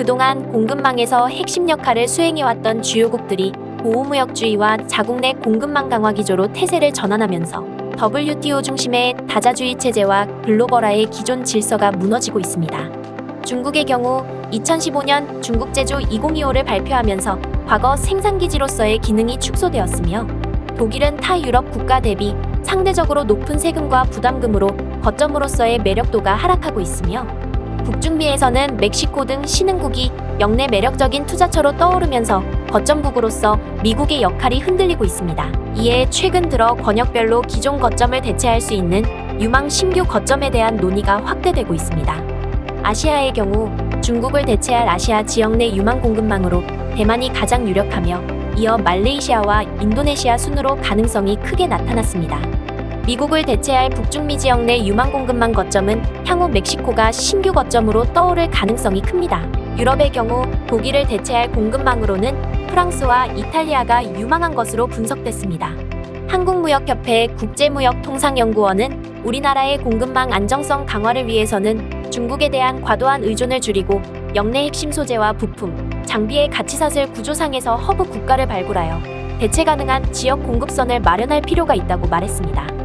그동안 공급망에서 핵심 역할을 수행해왔던 주요국들이 보호무역주의와 자국 내 공급망 강화 기조로 태세를 전환하면서 WTO 중심의 다자주의 체제와 글로벌화의 기존 질서가 무너지고 있습니다. 중국의 경우 2015년 중국 제조 2025를 발표하면서 과거 생산기지로서의 기능이 축소되었으며 독일은 타 유럽 국가 대비 상대적으로 높은 세금과 부담금으로 거점으로서의 매력도가 하락하고 있으며 북중미에서는 멕시코 등 신흥국이 역내 매력적인 투자처로 떠오르면서 거점국으로서 미국의 역할이 흔들리고 있습니다. 이에 최근 들어 권역별로 기존 거점을 대체할 수 있는 유망 신규 거점에 대한 논의가 확대되고 있습니다. 아시아의 경우 중국을 대체할 아시아 지역 내 유망 공급망으로 대만이 가장 유력하며 이어 말레이시아와 인도네시아 순으로 가능성이 크게 나타났습니다. 미국을 대체할 북중미 지역 내 유망 공급망 거점은 향후 멕시코가 신규 거점으로 떠오를 가능성이 큽니다. 유럽의 경우 독일을 대체할 공급망으로는 프랑스와 이탈리아가 유망한 것으로 분석됐습니다. 한국무역협회 국제무역통상연구원은 우리나라의 공급망 안정성 강화를 위해서는 중국에 대한 과도한 의존을 줄이고 역내 핵심 소재와 부품, 장비의 가치사슬 구조상에서 허브 국가를 발굴하여 대체 가능한 지역 공급선을 마련할 필요가 있다고 말했습니다.